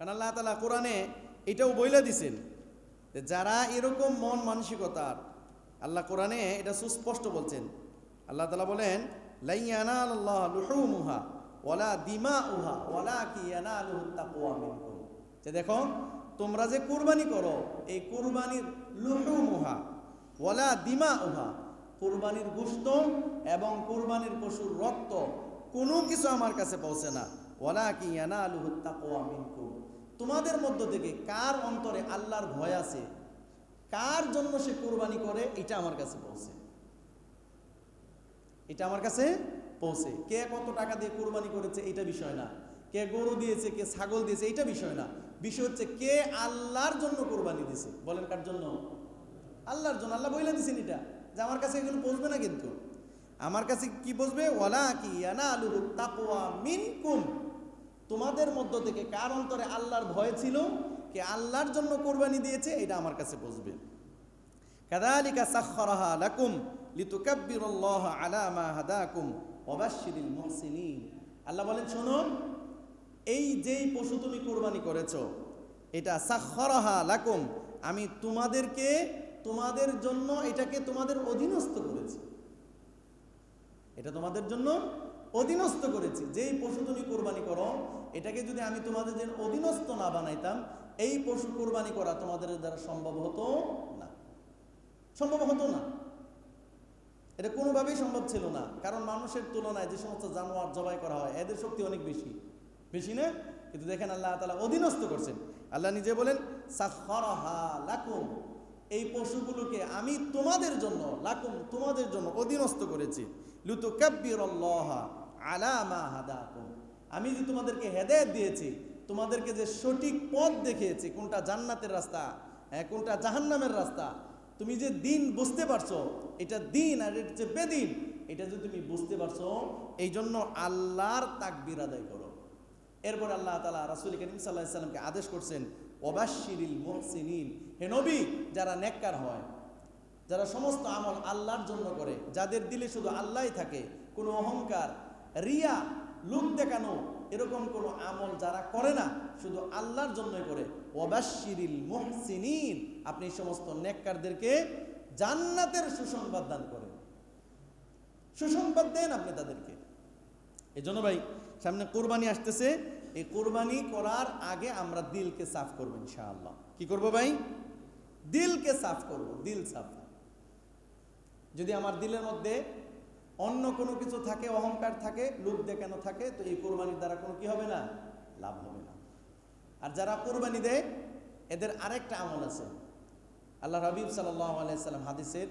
কারণ আল্লাহ তালা কোরআনে এটাও বইলে দিছেন যে যারা এরকম মন মানসিকতার, আল্লাহ কোরআনে এটা সুস্পষ্ট বলছেন। আল্লাহ তালা বলেন লাইয়ানাল আল্লাহ ওয়ালা দিমা উহা ওয়ালা কি ইয়ানালুহু তাকওয়া মিনকুম। যে দেখো, তোমরা যে কুরবানি করো, এই কুরবানির লুহুমুহা ওয়ালা দিমা উহা কুরবানির গুস্ত এবং কুরবানির পশুর রক্ত কোনো কিছু আমার কাছে পৌঁছে না। ওয়ালা কি ইয়ানালুহু তাকওয়া মিনকুম। তোমাদের মধ্য থেকে কার অন্তরে আল্লাহর ভয় আছে, কার জন্য সে কোরবানি করে, এটা আমার কাছে পৌঁছে। এটা আমার কাছে পৌঁছে। কে কত টাকা দিয়ে কোরবানি করেছে, এটা বিষয় না। কে গরু দিয়েছে, কে ছাগল দিয়েছে, এটা বিষয় না। বিষয় হচ্ছে কে আল্লাহর জন্য কোরবানি দিছে বলেন কার জন্য? আল্লাহর জন্য। আল্লাহ বইলে দিছেন এটা, যে আমার কাছে এগুলো পৌঁছবে না কিন্তু। আমার কাছে কি বসবে ওয়ালা কি আনা আলুহু তাকওয়া মিনকুম। তোমাদের মধ্য থেকে কার অন্তরে আল্লাহর ভয় ছিল, কে আল্লাহর জন্য কোরবানি দিয়েছে, এটা আমার কাছে বসবে। কাদালিকা সাখরাহা লাকুম লিতুকাব্বিরুল্লাহ আলা মা হাদাকুম ওয়াবাশশিরিল মুহসিনিন। আল্লাহ বলেন, শোনো, এই যেই পশু তুমি কোরবানি করেছ, এটা সাখরাহা লাকুম, আমি তোমাদেরকে, তোমাদের জন্য এটাকে তোমাদের অধীনস্থ করেছি। এটা তোমাদের জন্য অধীনস্থ করেছি। যেই পশু তুমি কোরবানি করো এটাকে যদি আমি তোমাদের জন্য অধীনস্থ না বানাইতাম, এই পশু কোরবানি করা তোমাদের দ্বারা সম্ভব হতো না। সম্ভব হতো না। এটা কোনোভাবেই সম্ভব ছিল না। কারণ মানুষের তুলনায় যে সমস্ত জানোয়ার জবাই করা হয়, এদের শক্তি অনেক বেশি। বেশি না? কিন্তু দেখেন আল্লাহ তালা অধীনস্থ করছেন। আল্লাহ নিজে বলেন লাকুম। এই পশুগুলোকে আমি তোমাদের জন্য, লাকুম তোমাদের জন্য অধীনস্থ করেছি। লুতু কাব্বির আলা মা হাদাকুম। আমি যে তোমাদেরকে হেদায়ত দিয়েছি, তোমাদেরকে যে সঠিক পথ দেখিয়েছি, কোনটা জান্নাতের রাস্তা হ্যাঁ কোনটা জাহান্নামের রাস্তা, তুমি যে দিন বুঝতে পারছ, এটা দিন আর এটা যে বেদিন, এটা যে তুমি বুঝতে পারছ এই জন্য আল্লাহর তাকবির আদায় করো। এরপর আল্লাহ তালা রাসুল করিম সাল্লাহ সাল্লামকে আদেশ করছেন ওবাশিরিল মোহসিনিন হে নবী, যারা নেককার হয়, যারা সমস্ত আমল আল্লাহর জন্য করে, যাদের দিলে শুধু আল্লাহই থাকে, কোনো অহংকার, রিয়া লোক দেখানো এরকম কোনো আমল যারা করে না, শুধু আল্লাহর জন্যই করে। ওবাশিরিল মুহসিনিন, আপনি এই সমস্ত নেককারদেরকে জান্নাতের সুসংবাদ দান করেন। সুসংবাদ দেন আপনি তাদেরকে। এই জন্য ভাই, সামনে কোরবানি আসতেছে। এই কোরবানি করার আগে আমরা দিলকে সাফ করব ইনশাআল্লাহ। কি করব ভাই? দিলকে সাফ করব, দিল সাফ। যদি আমার দিলের মধ্যে অন্য কোনো কিছু থাকে, অহংকার থাকে, লোভ দেখানো থাকে, তো এই কোরবানির দ্বারা কোনো কি হবে না? লাভ হবে না। আর যারা কোরবানি দেয়, এদের আরেকটা আমল আছে। আল্লাহ রবিব আলাইসাল্লাম হাদিসের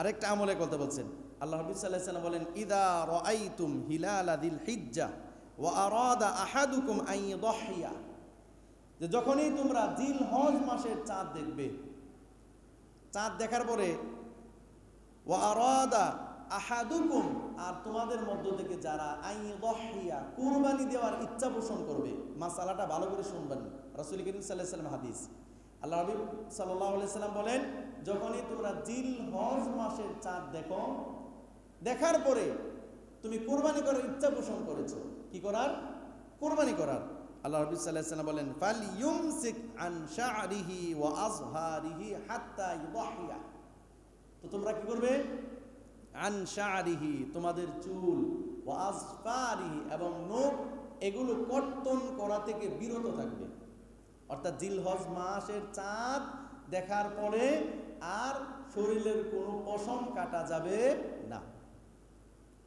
আরেকটা আমলে কথা বলছেন। আল্লাহ সাল্লাহ সাল্লাম বলেন, ইদা রাইতুম হিলালা দিল হিজ্জা ও আরাদা আহাদুকুম আই দহিয়া যে যখনই তোমরা জিল হজ মাসের চাঁদ দেখবে, চাঁদ দেখার পরে ও আরাদা আহাদুকুম, আর তোমাদের মধ্য থেকে যারা আই কুরবানি দেওয়ার ইচ্ছা পোষণ করবে, মাসালাটা ভালো করে শুনবেন। রাসুল করিম সাল্লাহ সাল্লাম হাদিস। আল্লাহ হাবিব সাল্লাহ সাল্লাম বলেন, যখনই তোমরা জিল, হজ মাসের চাঁদ দেখো, দেখার পরে তুমি কোরবানি করার ইচ্ছা পোষণ করেছ। কি করার? কোরবানি করার। আল্লাহ রবি সাল্লাহ বলেন ফাল ইউমসিক আন শাআরিহি ওয়া আজহারিহি হাত্তা তো তোমরা কি করবে? আন শাআরিহি তোমাদের চুল আজফারিহি এবং নখ, এগুলো কর্তন করা থেকে বিরত থাকবে। অর্থাৎ জিলহজ মাসের চাঁদ দেখার পরে আর শরীরের কোনো পশম কাটা যাবে না।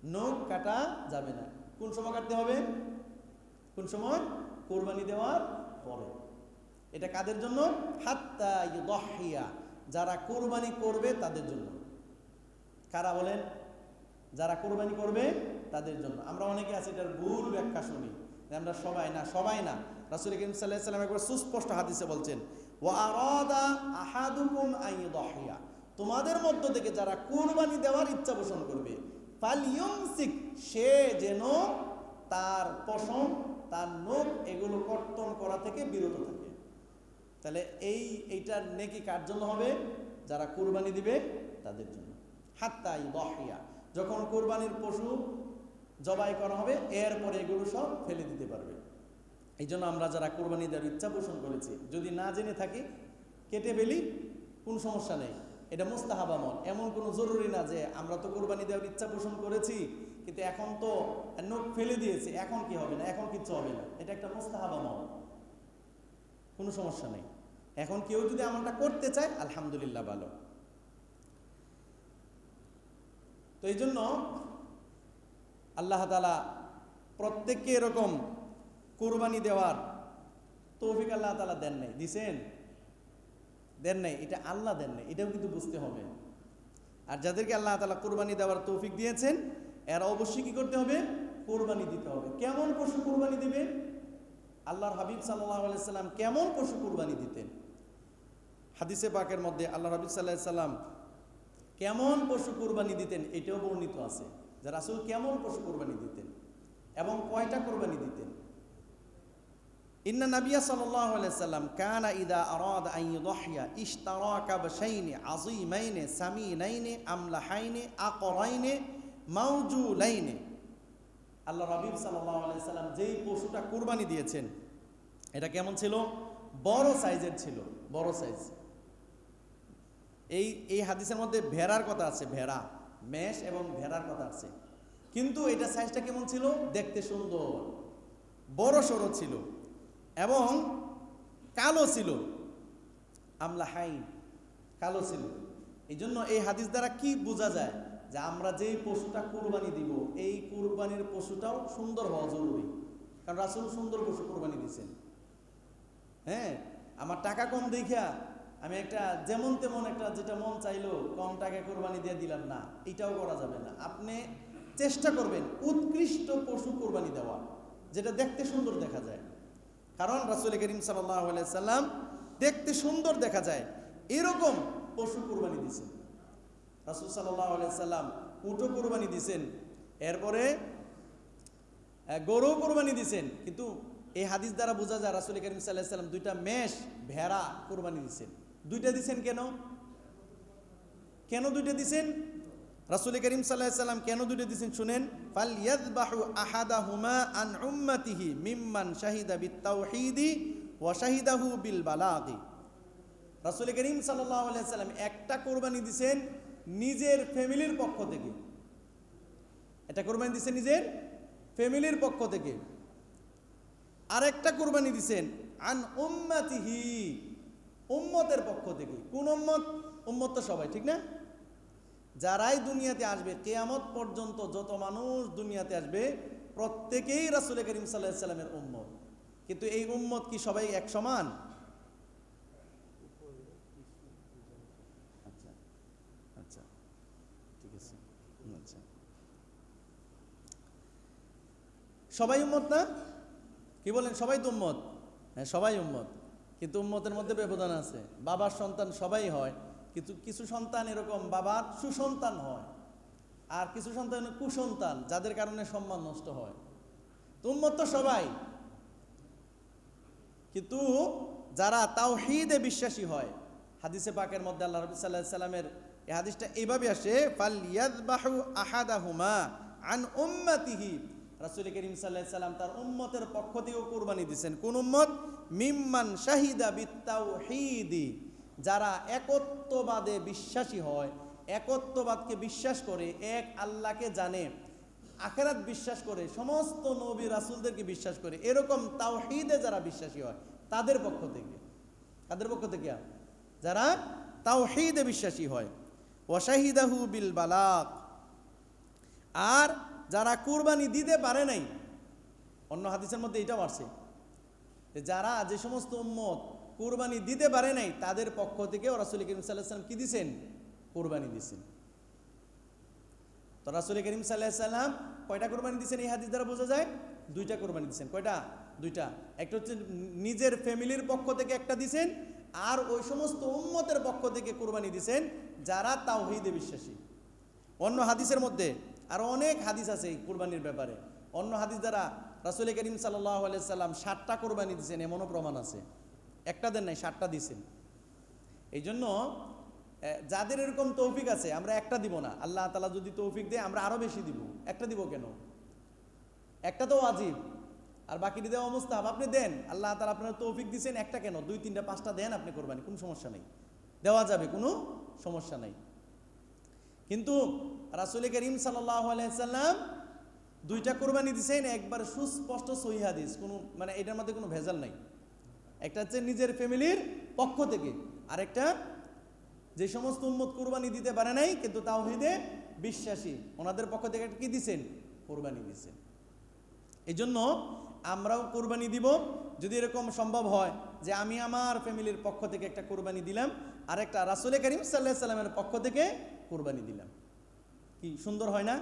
নখ কাটা যাবে না। কোন সময় কাটতে হবে? কোন সময়? কোরবানি দেওয়ার পরে। এটা কাদের জন্য? হাত্তা দহিয়া যারা কোরবানি করবে তাদের জন্য। কারা বলেন? যারা কোরবানি করবে তাদের জন্য। আমরা অনেকে আছি এটার ভুল ব্যাখ্যা শুনি। আমরা সবাই না সবাই না। রাসুল করিম সাল্লাহ সাল্লাম একবার সুস্পষ্ট হাদিসে বলছেন ও আরাদা আহাদুকুম আই দহিয়া তোমাদের মধ্য থেকে যারা কোরবানি দেওয়ার ইচ্ছা পোষণ করবে ফালিয়মসিক সে যেন তার পশম, তার নখ এগুলো কর্তন করা থেকে বিরত থাকে। তাহলে এই, এইটার নেকি কার জন্য হবে? যারা কোরবানি দিবে, তাদের জন্য। হাত্তাই দহিয়া যখন কোরবানির পশু জবাই করা হবে, এরপরে এগুলো সব ফেলে দিতে পারবে। এই জন্য আমরা যারা কোরবানি দেওয়ার ইচ্ছা পোষণ করেছি, যদি না জেনে থাকি, কেটে ফেলি, কোনো সমস্যা নেই। এটা মুস্তাহাব আমল। এমন কোনো জরুরি না যে আমরা তো কোরবানি দেওয়ার ইচ্ছা পোষণ করেছি, কিন্তু এখন তো নোট ফেলে দিয়েছি, এখন কি হবে না, এখন কিচ্ছু হবে না। এটা একটা মুস্তাহাব আমল। কোনো সমস্যা নেই। এখন কেউ যদি আমলটা করতে চায়, আলহামদুলিল্লাহ ভালো। তো এই জন্য আল্লাহ তালা প্রত্যেককে এরকম কোরবানি দেওয়ার তৌফিক আল্লাহ তালা দেন নাই। দিছেন? দেন নাই। এটা আল্লাহ দেন নাই। এটাও কিন্তু বুঝতে হবে। আর যাদেরকে আল্লাহ তালা কোরবানি দেওয়ার তৌফিক দিয়েছেন, এরা অবশ্যই কি করতে হবে? কোরবানি দিতে হবে। কেমন পশু কোরবানি দিবে? আল্লাহর হাবিব সাল্লাহ সাল্লাম কেমন পশু কোরবানি দিতেন? হাদিসে পাকের মধ্যে আল্লাহ হাবিব সাল্লাহ সাল্লাম কেমন পশু কোরবানি দিতেন এটাও বর্ণিত আছে যে রাসুল কেমন পশু কোরবানি দিতেন এবং কয়টা কোরবানি দিতেন? ইন্না নাবিয়া সাল্লাম কানা ইদা আরাদ আন ইউদহিয়া ইশতারাকা বাশাইনি আযীমাইনি সামিনাইনি আমলাহাইনি আকরাইনি মাওজুলাইনি আল্লাহ রাবিব সাল্লাম যেই পশুটা কুরবানি দিয়েছেন, এটা কেমন ছিল? বড় সাইজের ছিল, বড় সাইজ। এই এই হাদিসের মধ্যে ভেড়ার কথা আছে, ভেড়া, মেষ এবং ভেড়ার কথা আছে। কিন্তু এটা সাইজটা কেমন ছিল? দেখতে সুন্দর, বড় সড়ো ছিল এবং কালো ছিল। আমলা হাইন, কালো ছিল। এই জন্য এই হাদিস দ্বারা কি বোঝা যায় যে আমরা যেই পশুটা কুরবানি দিব, এই কুরবানির পশুটাও সুন্দর হওয়া জরুরি। কারণ রাসুল সুন্দর পশু কোরবানি দিয়েছেন। হ্যাঁ আমার টাকা কম দেখা আমি একটা যেমন তেমন একটা যেটা মন চাইলো কম টাকায় কোরবানি দিয়ে দিলাম, না, এটাও করা যাবে না। আপনি চেষ্টা করবেন উৎকৃষ্ট পশু কোরবানি দেওয়া, যেটা দেখতে সুন্দর দেখা যায়। কারণ রাসুল করিম সাল্লাম দেখতে সুন্দর দেখা যায়, এরকম পশু কোরবানি দিয়েছেন। রাসুল সাল্লাম উটো কোরবানি দিয়েছেন, এরপরে গরু কোরবানি দিয়েছেন, কিন্তু এই হাদিস দ্বারা বোঝা যায় রাসুল করিম সাল্লাহ সাল্লাম দুইটা মেষ, ভেড়া কোরবানি দিয়েছেন। দুইটা দিছেন কেন? কেন দুইটা দিছেন? রাসুল করিম সাল্লাম কেন দুইটা দিছেন শুনেন? ফাল ইয়াদবাহু আহাদাহুমা আন উম্মাতিহি মিম্মান শাহিদা বিত্তাউহিদি ওয়া শাহিদাহু বিল বালাগি রাসুল করিম সাল্লাল্লাহু আলাইহি সাল্লাম একটা কোরবানি দিছেন নিজের ফ্যামিলির পক্ষ থেকে। এটা কোরবানি দিছেন নিজের ফ্যামিলির পক্ষ থেকে। আরেকটা কোরবানি দিছেন আন উম্মাতিহি উম্মতের পক্ষ থেকে, কোন উম্মত? উম্মত তো সবাই, ঠিক না? যারাই দুনিয়াতে আসবে, কেয়ামত পর্যন্ত যত মানুষ দুনিয়াতে আসবে, প্রত্যেকেই রাসুল করিম সাল্লাহ সাল্লামের উম্মত। কিন্তু এই উম্মত কি সবাই এক সমান? আচ্ছা আচ্ছা ঠিক আছে আচ্ছা। সবাই উম্মত না? কি বলেন, সবাই তো উম্মত? হ্যাঁ সবাই উম্মত। কিন্তু উম্মতের মধ্যে ব্যবধান আছে। বাবার সন্তান সবাই হয়, কিন্তু কিছু সন্তান এরকম বাবার সুসন্তান হয় আর কিছু সন্তান কুসন্তান, যাদের কারণে সম্মান নষ্ট হয়। উম্মত তো সবাই। কিন্তু যারা তাওহীদে বিশ্বাসী হয়, হাদিসে পাকের মধ্যে আল্লাহ রবি সাল্লাহ সাল্লামের এই হাদিসটা এইভাবে আসে ফাল ইয়াদবাহু আহাদাহুমা আন উম্মাতিহি। রাসূল করিম সাল্লাহ সাল্লাম তার উম্মতের পক্ষ থেকেও কোরবানি দিয়েছেন। কোন উম্মত মিম্মান শাহিদা বিত্তাউহীদি যারা একত্ববাদে বিশ্বাসী হয়, একত্ববাদকে বিশ্বাস করে, এক আল্লাহকে জানে, আখেরাত বিশ্বাস করে, সমস্ত নবী রাসুলদেরকে বিশ্বাস করে, এরকম তাওহীদে যারা বিশ্বাসী হয়, তাদের পক্ষ থেকে। তাদের পক্ষ থেকে যারা তাওহীদে বিশ্বাসী হয়। ওয়াশাহিদাহু বিল বালাক আর যারা কুরবানি দিতে পারে নাই, অন্য হাদিসের মধ্যে এটাও আসছে। যারা যে সমস্ত উম্মত কুরবানি দিতে পারে নাই, তাদের পক্ষ থেকে রাসুল করিম সাল্লাহ সাল্লাম কি দিছেন? কুরবানি দিছেন। তো রাসুল করিম সাল্লাহ সাল্লাম কয়টা কোরবানি দিচ্ছেন এই হাদিস দ্বারা বোঝা যায়? দুইটা কোরবানি দিচ্ছেন কয়টা? দুইটা। একটা হচ্ছে নিজের ফ্যামিলির পক্ষ থেকে একটা দিছেন, আর ওই সমস্ত উম্মতের পক্ষ থেকে কোরবানি দিছেন, যারা তাওহীদে বিশ্বাসী। অন্য হাদিসের মধ্যে আরও অনেক হাদিস আছে এই কোরবানির ব্যাপারে। অন্য হাদিস দ্বারা রাসুল করিম সাল্লাহ সাল্লাম ষাটটা কোরবানি দিচ্ছেন এমনও প্রমাণ আছে। একটা দেন নাই ষাটটা দিছেন। এই জন্য যাদের এরকম তৌফিক আছে, আমরা একটা দিব না। আল্লাহ তালা যদি তৌফিক দেয়, আমরা আরও বেশি দিব। একটা দিব কেন? একটা তো আজিব আর বাকিটি দেওয়া মুস্তাহাব। আপনি দেন, আল্লাহ তালা আপনার তৌফিক দিচ্ছেন একটা কেন? দুই, তিনটা, পাঁচটা দেন আপনি কোরবানি, কোনো সমস্যা নেই। দেওয়া যাবে, কোনো সমস্যা নেই। কিন্তু রাসুল করিম সাল্লাহ আলাইসাল্লাম দুইটা কোরবানি দিছেন, একবার সুস্পষ্ট সহি হাদিস, কোনো মানে এটার মধ্যে কোনো ভেজাল নাই। একটা হচ্ছে নিজের ফ্যামিলির পক্ষ থেকে, আরেকটা যে সমস্ত উম্মত কোরবানি দিতে পারে নাই, কিন্তু তাও তাওহিদে বিশ্বাসী, ওনাদের পক্ষ থেকে কি দিছেন? কোরবানি দিছেন। এই জন্য আমরাও কোরবানি দিব, যদি এরকম সম্ভব হয় যে আমি আমার ফ্যামিলির পক্ষ থেকে একটা কোরবানি দিলাম আর একটা রাসুল করিম সাল্লাহ সাল্লামের পক্ষ থেকে কোরবানি দিলাম। কি সুন্দর হয় না?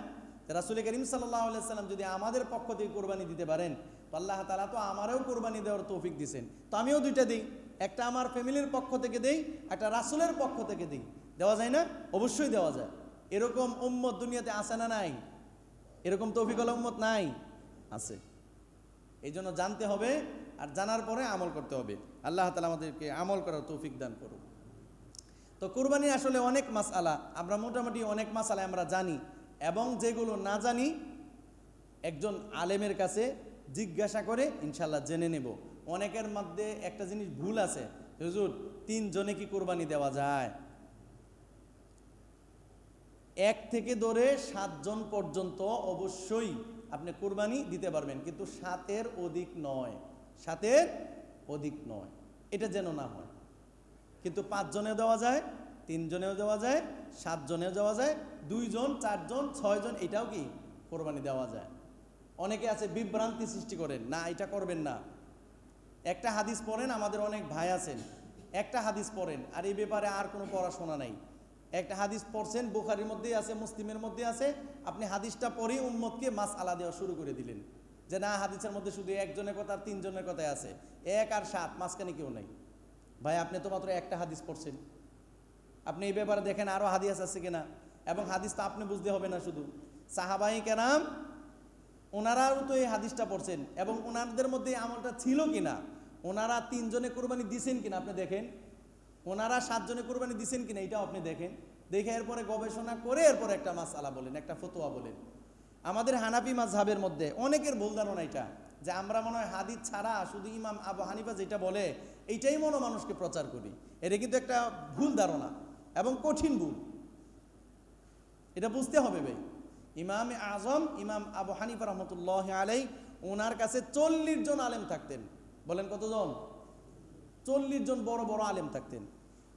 রাসুল করিম সাল্লাহ সাল্লাম যদি আমাদের পক্ষ থেকে কোরবানি দিতে পারেন, তো আল্লাহ তালা তো আমারও কোরবানি দেওয়ার তৌফিক দিছেন। তো আমিও দুইটা দিই। একটা আমার ফ্যামিলির পক্ষ থেকে দেই, একটা রাসুলের পক্ষ থেকে দিই। দেওয়া যায় না? অবশ্যই দেওয়া যায়। এরকম উম্মত দুনিয়াতে আসে না নাই? এরকম তৌফিকল উম্মত নাই? আছে। এই জন্য জানতে হবে আর জানার পরে আমল করতে হবে। আল্লাহ তালা আমাদেরকে আমল করার তৌফিক দান করুক। তো কোরবানি আসলে অনেক মাসালা। আমরা মোটামুটি অনেক মাসালা আমরা জানি। এবং যেগুলো না জানি, একজন আলেমের কাছে জিজ্ঞাসা করে ইনশাল্লাহ জেনে নেব। অনেকের মধ্যে একটা জিনিস ভুল আছে। হুজুর, তিনজনে কি কোরবানি দেওয়া যায়? এক থেকে ধরে সাতজন পর্যন্ত অবশ্যই আপনি কোরবানি দিতে পারবেন, কিন্তু সাতের অধিক নয়। সাতের অধিক নয়। এটা যেন না হয়। কিন্তু পাঁচজনেও দেওয়া যায় তিনজনেও যাওয়া যায়, সাতজনেও যাওয়া যায়, দুইজন, চারজন, ছয়জন, এটাও কি কোরবানি দেওয়া যায়? অনেকে আছে বিভ্রান্তি সৃষ্টি করেন, না, এটা করবেন না। একটা হাদিস পড়েন, আমাদের অনেক ভাই আছেন, একটা হাদিস পড়েন, আর এই ব্যাপারে আর কোনো পড়াশোনা নাই। একটা হাদিস পড়ছেন, বুখারির মধ্যেই আছে, মুসলিমের মধ্যে আছে, আপনি হাদিসটা পড়ে উম্মতকে মাস আলা দেওয়া শুরু করে দিলেন, যে না, হাদিসের মধ্যে শুধু একজনের কথা আর তিনজনের কথাই আছে, এক আর সাত, মাঝখানে কেউ নেই। ভাই, আপনি তো মাত্র একটা হাদিস পড়ছেন। আপনি এই ব্যাপারে দেখেন আরও হাদিস আছে কিনা? এবং হাদিস তো আপনি বুঝতে হবে না শুধু। সাহাবাই কেরাম ওনারাও তো এই হাদিসটা পড়ছেন এবং ওনাদের মধ্যে এই আমলটা ছিল কিনা? ওনারা তিনজনে কোরবানি দিছেন কিনা আপনি দেখেন? ওনারা সাতজনে কোরবানি দিছেন কিনা এটাও আপনি দেখেন। দেখে এরপরে গবেষণা করে এরপরে একটা মাস আলা বলেন, একটা ফতোয়া বলেন। আমাদের হানাফি মাঝহাবের মধ্যে অনেকের ভুল ধারণা এটা, যে আমরা মনে হয় হাদিস ছাড়া শুধু ইমাম আবু হানিফা যেটা বলে, এইটাই মনে মানুষকে প্রচার করি। এটা কিন্তু একটা ভুল ধারণা। এবং কঠিন ভুল। এটা বুঝতে হবে ভাই। ইমাম আজম, ইমাম আবু হানিফা রহমতুল্লাহ আলাই ওনার কাছে চল্লিশ জন আলেম থাকতেন। বলেন কতজন? চল্লিশ জন বড় বড় আলেম থাকতেন।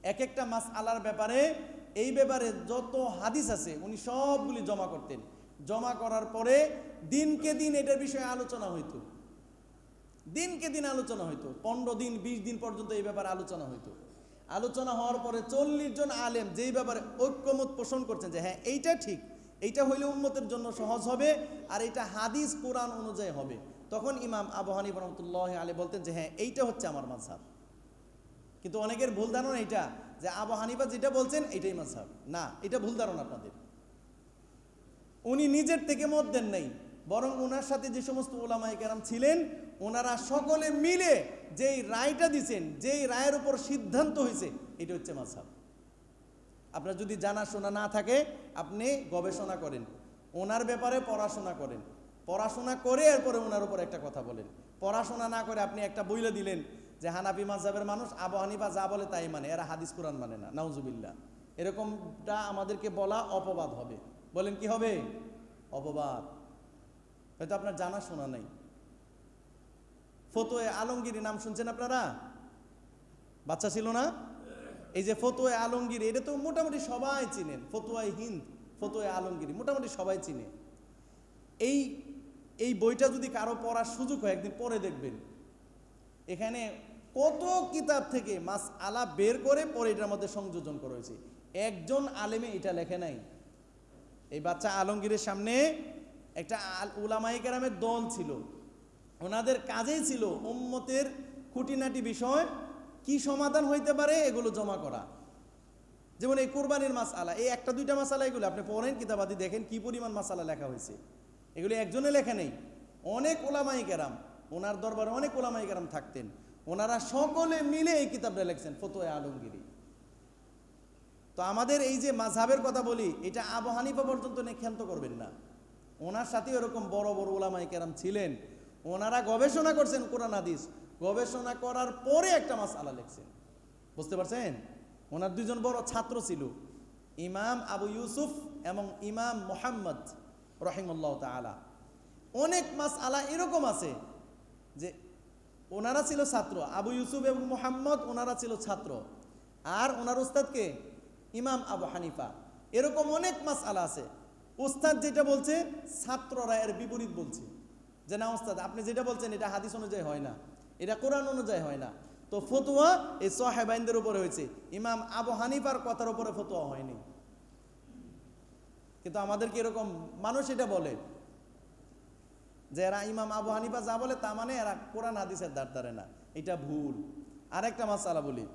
এক একটা মাস আলার ব্যাপারে, এই ব্যাপারে যত হাদিস আছে, উনি সবগুলি জমা করতেন। জমা করার পরে দিনকে দিন এটার বিষয়ে আলোচনা হইতো। দিনকে দিন আলোচনা হইতো। পনেরো দিন, বিশ দিন পর্যন্ত এই ব্যাপারে আলোচনা হইতো। আলোচনা হওয়ার পরে চল্লিশ জন আলেম যেই ব্যাপারে ঐক্যমত পোষণ করছেন যে হ্যাঁ এইটা ঠিক, এইটা হইলে উন্মতের জন্য সহজ হবে আর এটা হাদিস, কোরআন অনুযায়ী হবে। তখন ইমাম আবু হানিফ রহমতুল্লাহ আলী বলতেন যে হ্যাঁ এইটা হচ্ছে আমার মাঝহাব। কিন্তু অনেকের ভুল ধারণা এটা যে আবু হানিফা যেটা বলছেন এটাই মাঝহাব। না, এটা ভুল ধারণা আপনাদের। উনি নিজের থেকে মত দেন নাই, বরং ওনার সাথে যে সমস্ত ওলামাই কেরাম ছিলেন ওনারা সকলে মিলে যেই রায়টা দিছেন, যেই রায়ের উপর সিদ্ধান্ত হয়েছে এটা হচ্ছে মাঝহাব। আপনার যদি জানা শোনা না থাকে, আপনি গবেষণা করেন। ওনার ব্যাপারে পড়াশোনা করেন। পড়াশোনা করে এরপরে ওনার উপর একটা কথা বলেন। পড়াশোনা না করে আপনি একটা বইলে দিলেন যে হানাফি মাঝহাবের মানুষ, আবু হানিফা যা বলে তাই মানে এরা হাদিস কোরআন মানে না, নাউজুবিল্লাহ। এরকমটা আমাদেরকে বলা অপবাদ হবে। বলেন কি হবে? অপবাদ। হয়তো আপনার জানা শোনা নাই। ফতোয়ে আলমগিরি নাম শুনছেন আপনারা? বাচ্চা ছিল না? এই যে ফতোয়ে আলমগিরি, এটা তো মোটামুটি সবাই চিনেন। ফতোয়াই হিন্দ, ফতোয়ে আলমগিরি, মোটামুটি সবাই চিনে। এই এই বইটা যদি কারও পড়ার সুযোগ হয়, একদিন পরে দেখবেন। এখানে কত কিতাব থেকে মাস আলা বের করে পরে এটার মধ্যে সংযোজন করা হয়েছে। একজন আলেমে এটা লেখে নাই। এই বাচ্চা আলমগীরের সামনে একটা উলামাই কেরামের দল ছিল। ওনাদের কাজেই ছিল উম্মতের খুঁটিনাটি বিষয়, কি সমাধান হইতে পারে এগুলো জমা করা। যেমন এই কোরবানির মাসালা, এই একটা দুইটা মাসালা এগুলো, আপনি পড়েন কিতাবাদি, দেখেন কি পরিমাণ মাসালা লেখা হয়েছে। এগুলো একজনে লেখা নেই। অনেক ওলামাই কেরাম, ওনার দরবারে অনেক ওলামাই কেরাম থাকতেন। ওনারা সকলে মিলে এই কিতাবটা লেখছেন, ফতোয়া আলমগিরি। তো আমাদের এই যে মাঝহাবের কথা বলি, এটা আবু হানিফা পর্যন্ত নিক্ষান্ত করবেন না। ওনার সাথে এরকম বড় বড় ওলামাই কেরাম ছিলেন ওনারা গবেষণা করছেন কোরআন, হাদিস। গবেষণা করার পরে একটা মাস আলা লিখছেন। বুঝতে পারছেন? ওনার দুজন বড় ছাত্র ছিল। ইমাম আবু ইউসুফ এবং ইমাম মোহাম্মদ রহিমুল্লাহ তালা অনেক মাস আলা এরকম আছে যে ওনারা ছিল ছাত্র। আবু ইউসুফ এবং মোহাম্মদ, ওনারা ছিল ছাত্র। আর ওনার উস্তাদকে ইমাম আবু হানিফা। এরকম অনেক মাস আলা আছে। উস্তাদ যেটা বলছে, ছাত্ররা এর বিপরীত বলছে। যে না উস্তাদ আপনি যেটা বলছেন, এটা হাদিস অনুযায়ী হয় না। এটা কোরআন অনুযায়ী হয় না। তো ফতুয়া এই সাহেবাইনদের উপরে হয়েছে। ইমাম আবু হানিফার কথার উপরে ফতুয়া হয়নি। কিন্তু আমাদেরকে এরকম মানুষ এটা বলে? যে এরা ইমাম আবু হানিফা যা বলে, তা মানে এরা কোরআন হাদিসের দাঁড় ধারে না। এটা ভুল। আরেকটা মাসালা বলি।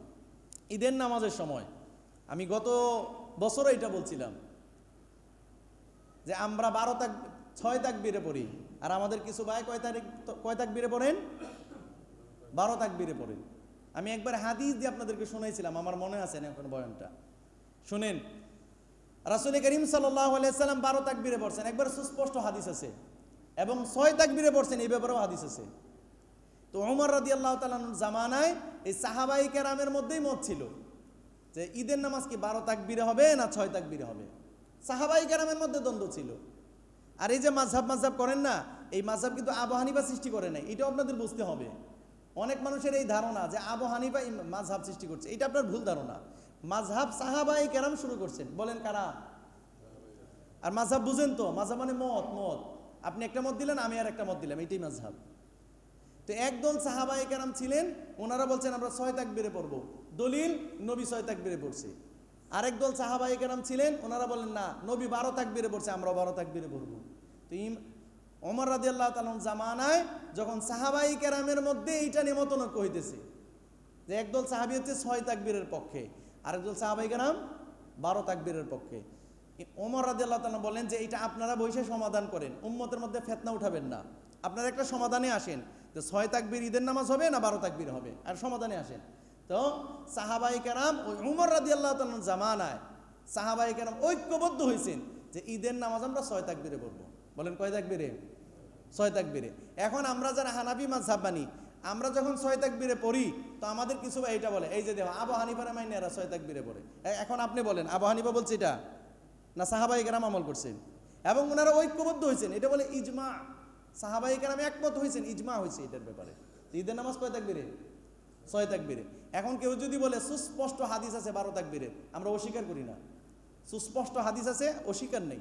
ঈদের নামাজের সময়, আমি গত বছরও এটা বলছিলাম। যে আমরা বারো তাক, ছয় তাক বেড়ে পড়ি। আর আমাদের কিছু ভাই কয় তারিখ কয় তাক বেড়ে পড়েন? বারো তাক বেড়ে পড়েন। আমি একবার হাদিস দিয়ে আপনাদেরকে শুনেছিলাম আমার মনে আছে না এখন বয়ানটা। শুনেন, রাসুল করিম সাল্লাম বারো তাকবিরে পড়ছেন, একবার সুস্পষ্ট হাদিস আছে, এবং ছয় তাকবিরে পড়ছেন, এই ব্যাপারেও হাদিস আছে। তো ওমর রাদি আল্লাহ তালার জামানায় এই সাহাবাই কেরামের মধ্যেই মত ছিল যে ঈদের নামাজ কি বারো তাকবিরে হবে না ছয় তাকবিরে হবে? সাহাবাই কেরামের মধ্যে দ্বন্দ্ব ছিল। আর এই যে মাঝহাব মাঝহাব করেন না, এই মাঝহাব কিন্তু আবু হানিফা সৃষ্টি করে নাই। এটাও আপনাদের বুঝতে হবে। অনেক মানুষের এই ধারণা যে আবু হানিফা মাঝহাব সৃষ্টি করছে। এটা আপনার ভুল ধারণা। মাঝহাব সাহাবাই কেরাম শুরু করছেন। বলেন কারা? আর মাঝহাব বুঝেন তো। মাঝহাব মানে মত মত। আপনি একটা মত দিলেন, আমি আর একটা মত দিলাম। এটাই মাঝহাব। তো একদল সাহাবাই কেরাম ছিলেন, ওনারা বলছেন, আমরা ছয় তাকবিরে পড়ব। দলিল, নবী ছয় তাক বেড়ে পড়ছে। আরেক দল সাহাবাই কেরাম ছিলেন, ওনারা বলেন, না, নবী বারো তাকবিরে পড়ছে, আমরা বারো তাকবিরে পড়ব। তো ইম অমর রাজি আল্লাহ তালন জামানায় যখন সাহাবাই কেরামের মধ্যে এইটা নিমতনক হইতেছে, যে একদল সাহাবি হচ্ছে ছয় তাকবীরের পক্ষে আরেকদল সাহাবাই কেরাম বারো তাকবীরের পক্ষে। ওমর রাজি আল্লাহ তালা বলেন যে এটা আপনারা বসে সমাধান করেন, উম্মতের মধ্যে ফেতনা উঠাবেন না। আপনারা একটা সমাধানে আসেন, যে ছয় তাকবীর ঈদের নামাজ হবে না বারো তাকবীর হবে? আর সমাধানে আসেন। তো সাহাবাই কেরাম ওই উমর রাজি আল্লাহ তালার জামানায় সাহাবাই কেরাম ঐক্যবদ্ধ হয়েছেন যে ঈদের নামাজ আমরা ছয় তাকবীরে পড়ব। বলেন কয় তাকবীরে? ছয় তাকবীরে। এখন আমরা যারা হানাবি মাঝহাব মানি, আমরা যখন ছয় তাকবীরে পড়ি, তো আমাদের কিছু ভাই এটা বলে, এই যে দেখো, আবু হানিফারে মাইনে এরা ছয় তাকবীরে পড়ে। এখন আপনি বলেন, আবু হানিফা বলছে এটা? না সাহাবাই কেরাম আমল করছেন? এবং ওনারা ঐক্যবদ্ধ হয়েছেন এটা বলে ইজমা। সাহাবাই কেরাম একমত হয়েছেন ইজমা হয়েছে এটার ব্যাপারে। ঈদের নামাজ কয় তাকবীরে? ছয় তাকবীরে। এখন কেউ যদি বলে, সুস্পষ্ট হাদিস আছে, বারো তাকবীরে, আমরা অস্বীকার করি না। সুস্পষ্ট হাদিস আছে, অস্বীকার নেই।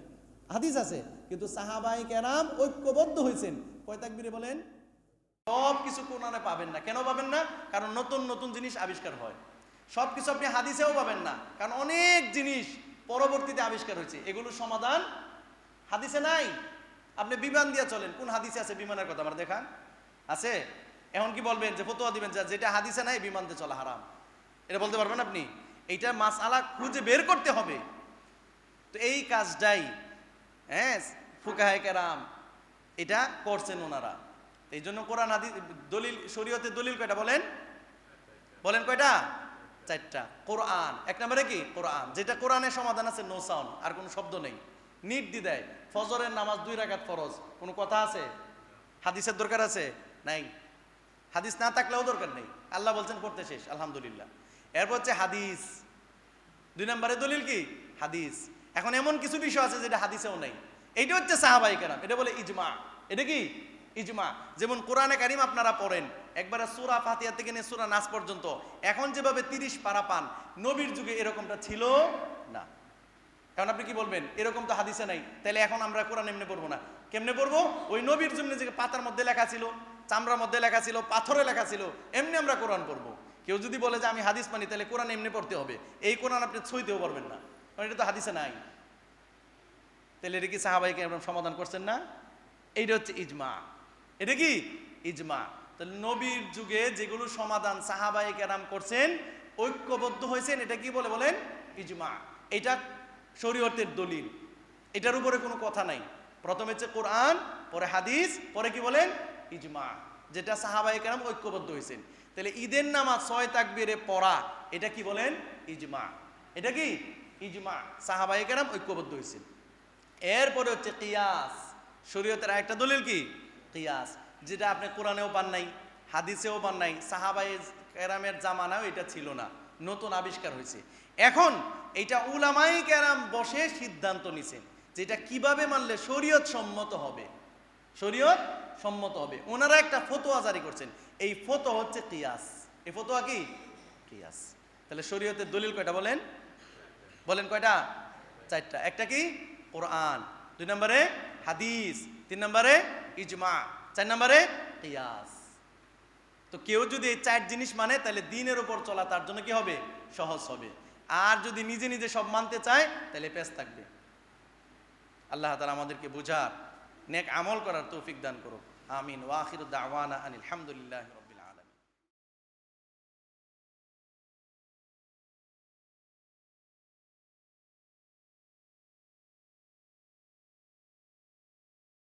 হাদিস আছে, কিন্তু সাহাবাই কেরাম ঐক্যবদ্ধ হয়েছেন। কয় তাকবীরে বলেন? সব কিছু কোরআনে পাবেন না। কেন পাবেন না? কারণ নতুন নতুন জিনিস আবিষ্কার হয়। সব কিছু আপনি হাদিসেও পাবেন না। কারণ অনেক জিনিস পরবর্তীতে আবিষ্কার হয়েছে। এগুলোর সমাধান হাদিসে নাই। আপনি বিমান দিয়ে চলেন। কোন হাদিসে আছে বিমানের কথা? আমার দেখান আছে? এখন কি বলবেন যে ফতোয়া দিবেন যে যেটা হাদিসে নাই বিমানতে চলা হারাম। এটা বলতে পারবেন আপনি? এইটা মাসআলা খুঁজে বের করতে হবে। তো এই কাজটাই হ্যাঁ ফুকাহায় কেরাম, এটা করছেন ওনারা। এই জন্য কোরআন আদি দলিল শরীয়তের দলিল কয়টা বলেন? বলেন কয়টা? চারটা। কোরআন, এক নম্বরে কি? কোরআন। যেটা কোরআনের সমাধান আছে নো সাউন্ড আর কোনো শব্দ নেই। নিট দি দেয় ফজরের নামাজ দুই রাকাত ফরজ। কোনো কথা আছে? হাদিসের দরকার আছে? নাই। হাদিস না থাকলেও দরকার নেই। আল্লাহ বলছেন, পড়তে শেষ, আলহামদুলিল্লাহ। এরপর হচ্ছে হাদিস। দুই নম্বরে দলিল কি? হাদিস। এখন এমন কিছু বিষয় আছে যেটা হাদিসেও নেই। এইটা হচ্ছে সাহাবাই কেরাম। এটা বলে ইজমা। এটা কি? ইজমা। যেমন কোরআনে কারিম আপনারা পড়েন, একবারে সুরা ফাতিয়া থেকে নিয়ে সুরা নাচ পর্যন্ত, এখন যেভাবে তিরিশ পারা পান, নবীর যুগে এরকমটা ছিল না। কারণ আপনি কি বলবেন? এরকম তো হাদিসে নাই। তাহলে এখন আমরা কোরআন এমনি পড়ব না। কেমনে পড়ব? ওই নবীর জন্য যে পাতার মধ্যে লেখা ছিল চামড়ার মধ্যে লেখা ছিল, পাথরে লেখা ছিল, এমনি আমরা কোরআন পড়ব। কেউ যদি বলে যে আমি হাদিস মানি, তাহলে কোরআন এমনি পড়তে হবে। এই কোরআন আপনি ছইতেও পারবেন না। কারণ এটা তো হাদিসে নাই। তাহলে এটা কি সাহাবাইকে এরকম সমাধান করছেন না? এইটা হচ্ছে ইজমা। এটা কি? ইজমা। তাহলে নবীর যুগে যেগুলো সমাধান সাহাবাই কেরাম করছেন, ঐক্যবদ্ধ হয়েছেন, এটা কি বলে বলেন? ইজমা। এটা শরীয়তের দলিল। এটার উপরে কোনো কথা নাই। প্রথমে হচ্ছে কোরআন, পরে হাদিস, পরে কি বলেন? ইজমা, যেটা সাহাবাই কেরাম ঐক্যবদ্ধ হয়েছেন তাহলে ঈদের নামাজ ছয় তাকবীরে পড়া, এটা কি বলেন? ইজমা। এটা কি? ইজমা। সাহাবাই কেরাম ঐক্যবদ্ধ হয়েছেন এরপরে হচ্ছে কিয়াস। শরীয়তের একটা দলিল কি? কিয়াস, যেটা আপনি কোরআনেও পান নাই, হাদিসেও পান নাই সাহাবাই কেরামের জামানাও এটা ছিল না, নতুন আবিষ্কার হয়েছে এখন এটা উলামাই কেরাম বসে সিদ্ধান্ত নিছেন, যেটা কীভাবে মানলে শরীয়ত সম্মত হবে। শরীয়ত সম্মত হবে। ওনারা একটা ফতোয়া জারি করছেন। এই ফতো হচ্ছে কিয়াস। এই ফতোয়া কি? কিয়াস। তাহলে শরীয়তের দলিল কয়টা বলেন? বলেন কয়টা? চারটা। একটা কি? কোরআন। দুই নম্বরে হাদিস। তিন নম্বরে ইজমা। চার নম্বরে কিয়াস। তো কেউ যদি এই চার জিনিস মানে তাহলে দিনের উপর চলা তার জন্য কি হবে? সহজ হবে। আর যদি নিজে নিজে সব মানতে চায়, তাহলে পেস থাকবে। আল্লাহ তালা আমাদেরকে বোঝার নেক আমল করার তৌফিক দান করুক। আমিন। ওয়াখির দাওয়ানা আনিল হামদুলিল্লাহ